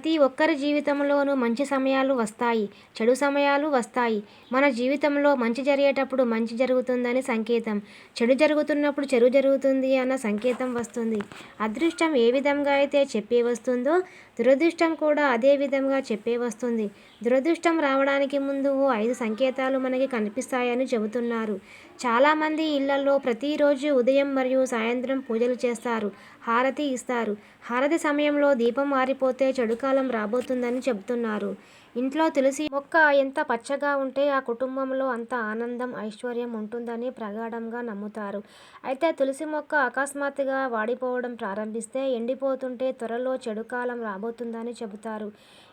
ప్రతి ఒక్కరి జీవితంలోనూ మంచి సమయాలు వస్తాయి చెడు సమయాలు వస్తాయి. మన జీవితంలో మంచి జరిగేటప్పుడు మంచి జరుగుతుందని సంకేతం. చెడు జరుగుతున్నప్పుడు చెడు జరుగుతుంది అన్న సంకేతం వస్తుంది. అదృష్టం ఏ విధంగా అయితే చెప్పే వస్తుందో దురదృష్టం కూడా అదే విధంగా చెప్పే వస్తుంది. దురదృష్టం రావడానికి ముందు ఓ ఐదు సంకేతాలు మనకి కనిపిస్తాయని చెబుతున్నారు. చాలామంది ఇళ్ళలో ప్రతిరోజు ఉదయం మరియు సాయంత్రం పూజలు చేస్తారు హారతి ఇస్తారు. హారతి సమయంలో దీపం మారిపోతే చెడుక కాలం రాబోతుందని చెబుతున్నారు. ఇంట్లో తులసి మొక్క ఎంత పచ్చగా ఉంటే ఆ కుటుంబంలో అంత ఆనందం ఐశ్వర్యం ఉంటుందని ప్రగాఢంగా నమ్ముతారు. అయితే తులసి మొక్క అకస్మాత్తుగా వాడిపోవడం ప్రారంభిస్తే ఎండిపోతుంటే త్వరలో చెడు కాలం రాబోతుందని చెబుతారు.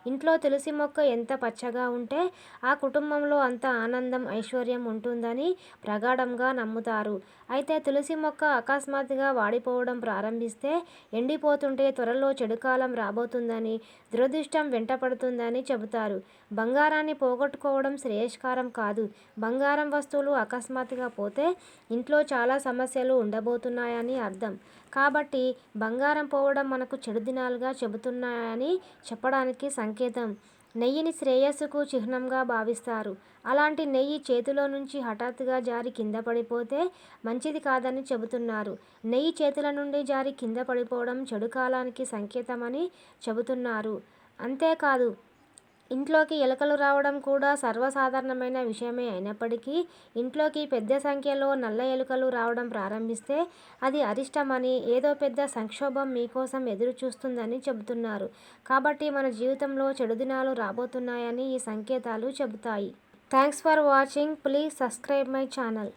ఇంట్లో తులసి మొక్క ఎంత పచ్చగా ఉంటే ఆ కుటుంబంలో అంత ఆనందం ఐశ్వర్యం ఉంటుందని ప్రగాఢంగా నమ్ముతారు. అయితే తులసి మొక్క అకస్మాత్తుగా వాడిపోవడం ప్రారంభిస్తే ఎండిపోతుంటే త్వరలో చెడుకాలం రాబోతుందని దురదృష్టం వెంటపడుతుందని చెబుతారు. బంగారాన్ని పోగొట్టుకోవడం శ్రేయస్కారం కాదు. బంగారం వస్తువులు అకస్మాత్తుగా పోతే ఇంట్లో చాలా సమస్యలు ఉండబోతున్నాయని అర్థం. కాబట్టి బంగారం పోవడం మనకు చెడు దినాలుగా చెబుతున్నాయని చెప్పడానికి సంకేతం. నెయ్యిని శ్రేయస్సుకు చిహ్నంగా భావిస్తారు. అలాంటి నెయ్యి చేతిలో నుంచి హఠాత్తుగా జారి కింద పడిపోతే మంచిది కాదని చెబుతున్నారు. నెయ్యి చేతుల నుండి జారి కింద పడిపోవడం చెడు కాలానికి సంకేతమని చెబుతున్నారు. అంతేకాదు ఇంట్లోకి ఎలుకలు రావడం కూడా సర్వసాధారణమైన విషయమే అయినప్పటికీ ఇంట్లోకి పెద్ద సంఖ్యలో నల్ల ఎలుకలు రావడం ప్రారంభిస్తే అది అరిష్టమని ఏదో పెద్ద సంక్షోభం మీకోసం ఎదురు చూస్తుందని చెబుతున్నారు. కాబట్టి మన జీవితంలో చెడు దినాలు రాబోతున్నాయని ఈ సంకేతాలు చెబుతాయి. Thanks for watching. Please subscribe my channel.